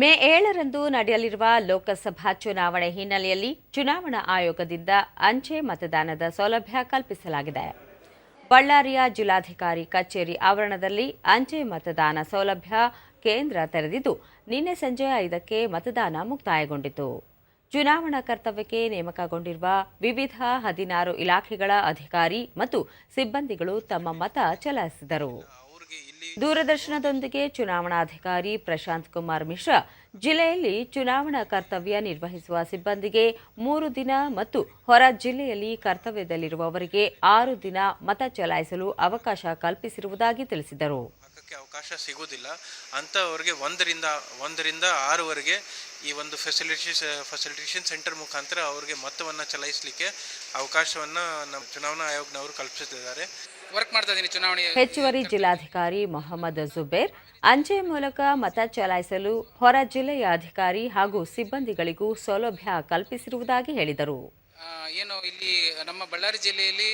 ಮೇ ಏಳರಂದು ನಡೆಯಲಿರುವ ಲೋಕಸಭಾ ಚುನಾವಣೆ ಹಿನ್ನೆಲೆಯಲ್ಲಿ ಚುನಾವಣಾ ಆಯೋಗದಿಂದ ಅಂಚೆ ಮತದಾನದ ಸೌಲಭ್ಯ ಕಲ್ಪಿಸಲಾಗಿದೆ. ಬಳ್ಳಾರಿಯ ಜಿಲ್ಲಾಧಿಕಾರಿ ಕಚೇರಿ ಆವರಣದಲ್ಲಿ ಅಂಚೆ ಮತದಾನ ಸೌಲಭ್ಯ ಕೇಂದ್ರ ತೆರೆದಿದ್ದು, ನಿನ್ನೆ ಸಂಜೆ ಐದಕ್ಕೆ ಮತದಾನ ಮುಕ್ತಾಯಗೊಂಡಿತು. ಚುನಾವಣಾ ಕರ್ತವ್ಯಕ್ಕೆ ನೇಮಕಗೊಂಡಿರುವ ವಿವಿಧ ಹದಿನಾರು ಇಲಾಖೆಗಳ ಅಧಿಕಾರಿ ಮತ್ತು ಸಿಬ್ಬಂದಿಗಳು ತಮ್ಮ ಮತ ಚಲಾಯಿಸಿದರು. ದೂರದರ್ಶನದೊಂದಿಗೆ ಚುನಾವಣಾಧಿಕಾರಿ ಪ್ರಶಾಂತ್ ಕುಮಾರ್ ಮಿಶ್ರಾ ಜಿಲ್ಲೆಯಲ್ಲಿ ಚುನಾವಣಾ ಕರ್ತವ್ಯ ನಿರ್ವಹಿಸುವ ಸಿಬ್ಬಂದಿಗೆ ಮೂರು ದಿನ ಮತ್ತು ಹೊರ ಜಿಲ್ಲೆಯಲ್ಲಿ ಕರ್ತವ್ಯದಲ್ಲಿರುವವರಿಗೆ ಆರು ದಿನ ಮತ ಚಲಾಯಿಸಲು ಅವಕಾಶ ಕಲ್ಪಿಸಿರುವುದಾಗಿ ತಿಳಿಸಿದರು. ಅವಕಾಶ ಸಿಗುವುದಿಲ್ಲ. ಅಂತವರಿಗೆ ಒಂದರಿಂದ ಒಂದರಿಂದ ಆರುವರೆಗೆ ಈ ಒಂದು ಫೆಸಿಲಿಟೀಸ್ ಫೆಸಿಲಿಟೇಷನ್ ಸೆಂಟರ್ ಮುಖಾಂತರ ಅವ್ರಿಗೆ ಮತವನ್ನು ಚಲಾಯಿಸಲಿಕ್ಕೆ ಅವಕಾಶವನ್ನು ನಮ್ಮ ಚುನಾವಣಾ ಆಯೋಗನವರು ಕಲ್ಪಿಸುತ್ತಿದ್ದಾರೆ. ವರ್ಕ್ ಮಾಡ್ತಾ ಇದ್ದೀನಿ ಚುನಾವಣೆ. ಹೆಚ್ಚುವರಿ ಜಿಲ್ಲಾಧಿಕಾರಿ ಮೊಹಮ್ಮದ್ ಜುಬೇರ್ ಅಂಚೆ ಮೂಲಕ ಮತ ಚಲಾಯಿಸಲು ಹೊರ ಜಿಲ್ಲೆಯ ಅಧಿಕಾರಿ ಹಾಗೂ ಸಿಬ್ಬಂದಿಗಳಿಗೂ ಸೌಲಭ್ಯ ಕಲ್ಪಿಸಿರುವುದಾಗಿ ಹೇಳಿದರು. ಏನು ಇಲ್ಲಿ ನಮ್ಮ ಬಳ್ಳಾರಿ ಜಿಲ್ಲೆಯಲ್ಲಿ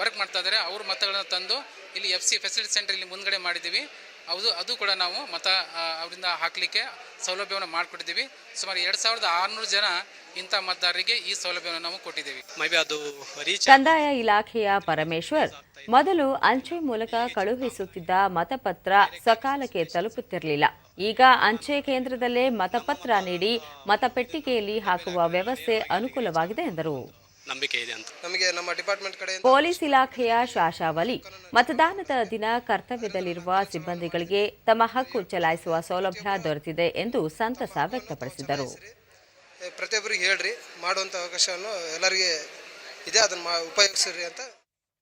ವರ್ಕ್ ಮಾಡ್ತಾ ಇದ್ದಾರೆ. ಅವ್ರ ಮತಗಳನ್ನು ತಂದು ಇಲ್ಲಿ ಎಫ್ ಸಿ ಫೆಸಿಲಿಟಿ ಸೆಂಟರ್ ಇಲ್ಲಿ ಮುಂದ್ಗಡೆ ಮಾಡಿದ್ದೀವಿ. ಅದು ಅದು ಕೂಡ ನಾವು ಮತ ಅವರಿಂದ ಹಾಕಲಿಕ್ಕೆ ಸೌಲಭ್ಯವನ್ನು ಮಾಡಿಕೊಟ್ಟಿದ್ದೀವಿ. ಸುಮಾರು ಎರಡು ಸಾವಿರದ ಆರುನೂರು ಜನ ಇಂಥ ಮತದಾರರಿಗೆ ಈ ಸೌಲಭ್ಯವನ್ನು ನಾವು ಕೊಟ್ಟಿದ್ದೀವಿ. ಮೇ ಅದು ರೀಚ್ ಕಂದಾಯ ಇಲಾಖೆಯ ಪರಮೇಶ್ವರ್ ಮೊದಲು ಅಂಚೆ ಮೂಲಕ ಕಳುಹಿಸುತ್ತಿದ್ದ ಮತಪತ್ರ ಸಕಾಲಕ್ಕೆ ತಲುಪುತ್ತಿರಲಿಲ್ಲ. ಈಗ ಅಂಚೆ ಕೇಂದ್ರದಲ್ಲೇ ಮತಪತ್ರ ನೀಡಿ ಮತಪೆಟ್ಟಿಗೆಯಲ್ಲಿ ಹಾಕುವ ವ್ಯವಸ್ಥೆ ಅನುಕೂಲವಾಗಿದೆ ಎಂದರು. ನಂಬಿಕೆ ಇದೆ ಅಂತ. ನಮಗೆ ನಮ್ಮ ಡಿಪಾರ್ಟ್ಮೆಂಟ್ ಕಡೆ ಪೊಲೀಸ್ ಇಲಾಖೆಯ ಶಾಶಾವಲಿ ಮತದಾನದ ದಿನ ಕರ್ತವ್ಯದಲ್ಲಿರುವ ಸಿಬ್ಬಂದಿಗಳಿಗೆ ತಮ್ಮ ಹಕ್ಕು ಚಲಾಯಿಸುವ ಸೌಲಭ್ಯ ದೊರೆತಿದೆ ಎಂದು ಸಂತಸ ವ್ಯಕ್ತಪಡಿಸಿದರು. ಪ್ರತಿಯೊಬ್ಬರಿಗೆ ಹೇಳ್ರಿ ಮಾಡುವಂತ ಅವಕಾಶವನ್ನು ಎಲ್ಲರಿಗೆ ಇದೆ ಅದನ್ನ ಉಪಯೋಗಿಸ್ರಿ ಅಂತ